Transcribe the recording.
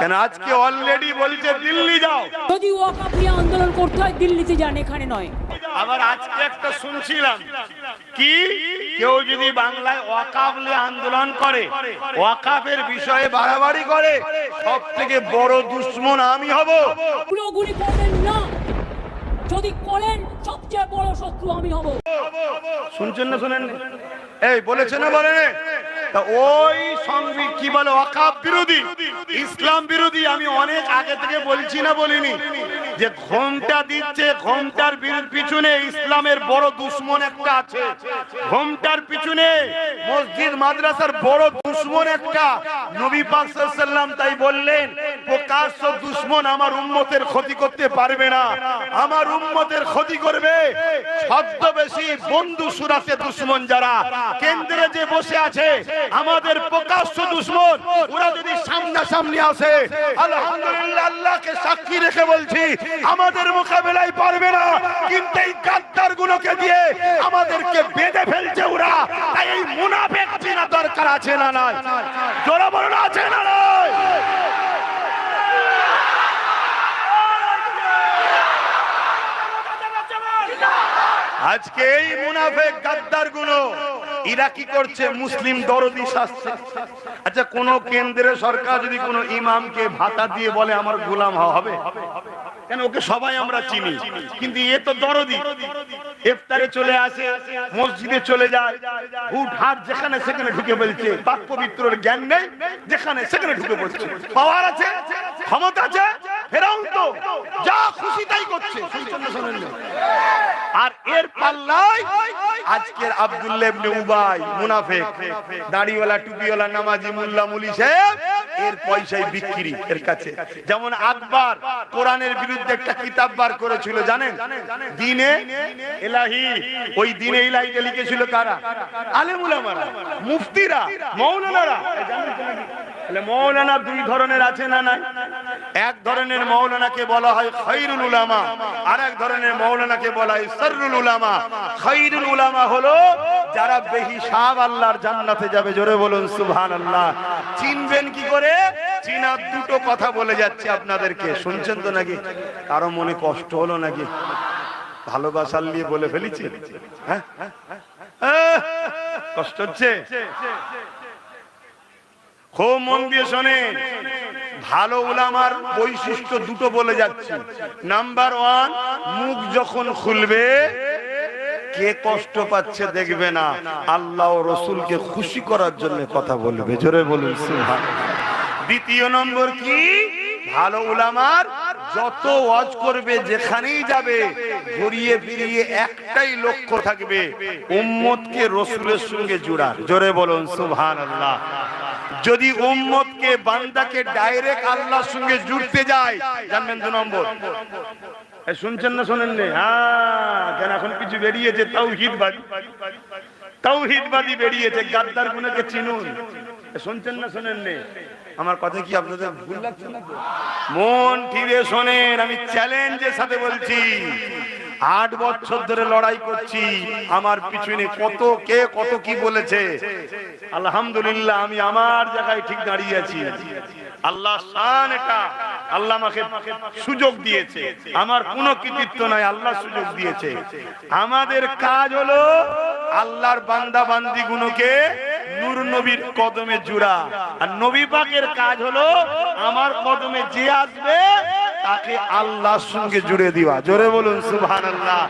কেন আজকে অলরেডি বলছে দিল্লি যাও। যদি ওয়াকাপ নিয়ে আন্দোলন করতে হয় দিল্লিতে যান এখানে নয়। আবার আজকে একটা শুনছিলাম। কি? কেউ যদি বাংলায় ওয়াকাবলে আন্দোলন করে ওয়াকাফের বিষয়ে বাড়াবাড়ি করে সব থেকে বড় দুশ্মন আমি হব। পুরোগুলি করবেন না। যদি করেন সবচেয়ে বড় শত্রু আমি হব। শুনছেন না শোনেন এই বলেছে না বলে তা ওই সংবিধান কি বলে অকাপ বিরোধী? ইসলাম বিরোধী, আমি অনেক আগে থেকে বলছি না বলিনি। যে ঘোমটা দিচ্ছে, ঘোমটার পিছনে ইসলামের বড় দুশ্মন একটা আছে। ঘোমটার পিছনে মসজিদ, মাদ্রাসার বড় দুশ্মন একটা। নবী পাক সাল্লাম তাই বললেন, প্রকাশ্য দুশ্মন আমার উম্মতের ক্ষতি করতে পারবে না। আমার উম্মতের ক্ষতি করবে। ছদ্মবেশী বন্ধু সুরাতে দুশ্মন যারা, কেন্দ্রে যে বসে আছে, আমাদের প্রকাশ্য দুশ্মন, ওরা যদি সামনাসামনি আসে, আলহামদুলিল্লাহ আল্লাহকে বলছি, আমাদের মোকাবেলায় পারবে না। কিন্তু এই গাদ্দার গুলোকে দিয়ে আমাদেরকে বেঁধে ফেলছে ওরা। তাই এই মুনাফেক চেনা দরকার আছে না নাই? জোরা বলুন, আছে না নাই? আজকে এই মুনাফেক গাদ্দারগুলো ইরা কি করছে? মুসলিম দরদি শাস্তি আচ্ছা কোন কেন্দ্রের সরকার যদি কোন ইমামকে ভাতা দিয়ে বলে, আমার গোলাম হবে? কেন ওকে সবাই আমরা চিনি? কিন্তু এ তো দরদি। ইফতারে চলে আসে, মসজিদে চলে যায় হুট হাট যেখানে সেখানে ঢুকে বলছে বাক পবিত্রর জ্ঞান নেই, যেখানে সেখানে ঢুকে পড়ছে। পাওয়ার আছে, ক্ষমতা আছে, ফেরাউন তো, যা খুশি তাই করছে? আর এর পাল্লায় আজকের আব্দুল্লাহ ইবনে উবাই, মুনাফিক, দাড়িওয়ালা, টুপিওয়ালা, নামাজি, মোল্লা, মুলি সাহেব এর পয়সায় বিক্রি এর কাছে। যেমন আকবর কোরআনের বিরুদ্ধে একটা কিতাব বার করেছিল, জানেন? দিনে এলাহি ওই দিনে ইলাহিতে লিখেছিল কারা? আলেম উলামারা মুফতিরা, মৌলানারা। মৌলানা দুই ধরনের আছে না নাই? এক ধরনের মৌলানাকে বলা হয় খৈরুল উলামা আর এক ধরনের মৌলানাকে বলা হয় সররুল উলামা। খৈরুল উলামা হলো যারা বেহিসাব আল্লাহর জান্নাতে যাবে, জোরে বলুন সুবহানাল্লাহ। চিনবেন কি করে? চিনার দুটো কথা বলে যাচ্ছে আপনাদেরকে। শুনছেন তো নাকি? কারও মনে কষ্ট হলো নাকি? ভালোবাসার নিয়ে বলে ফেলেছি। হ্যাঁ? কষ্ট হচ্ছে? খুব মন দিয়ে শোনেন। ভালো উলামার বৈশিষ্ট্য দুটো বলে যাচ্ছে। নাম্বার ওয়ান মুখ যখন খুলবে, কে কষ্ট পাচ্ছে দেখবে না। আল্লাহ রসুলকে খুশি করার জন্য কথা বলবে। জোরে বলুন দ্বিতীয় নম্বর কি? ভালো উলামার যত ওয়াজ করবে, যেখানেই যাবে ঘুরিয়ে ফিরিয়ে একটাই লক্ষ্য থাকবে, উম্মতকে রসুলের সঙ্গে জুড়ার। জোরে বলুন সুবহান আল্লাহ যদি উম্মতকে বান্দাকে ডাইরেক্ট আল্লাহর সঙ্গে জুড়তে যায়, জানবেন দু নম্বর। শুনছেন না শোনেন নে হ্যাঁ কেন এখন কিছু বেরিয়েছে, তাওহিদবাদী। তাওহিদবাদী বেরিয়েছে, গাদ্দার গুণকে চিনুন। শুনছেন না শোনেন নে আমার কথা কি আপনাদের ভুল লাগছে না মন ফিরে শোনেন, আমি চ্যালেঞ্জের সাথে বলছি। আট বছর ধরে লড়াই করছি। আমার পিছনে কত কে, কত কি বলেছে? আলহামদুলিল্লাহ, আমি আমার জায়গায় ঠিক দাঁড়িয়ে আছি। আল্লাহ এটা আল্লাহ আমাকে সুযোগ দিয়েছে। আমার কোনো কৃতিত্ব নাই, আল্লাহ সুযোগ দিয়েছে। আমাদের কাজ হলো আল্লাহর বান্দা বান্দি গুলোকে নূর নবীর কদমে জুড়া। আর নবী পাকের কাজ হলো আমার কদমে যে আসবে তাকে আল্লাহর সঙ্গে জুড়ে দিবা। জোরে বলুন সুবহানাল্লাহ।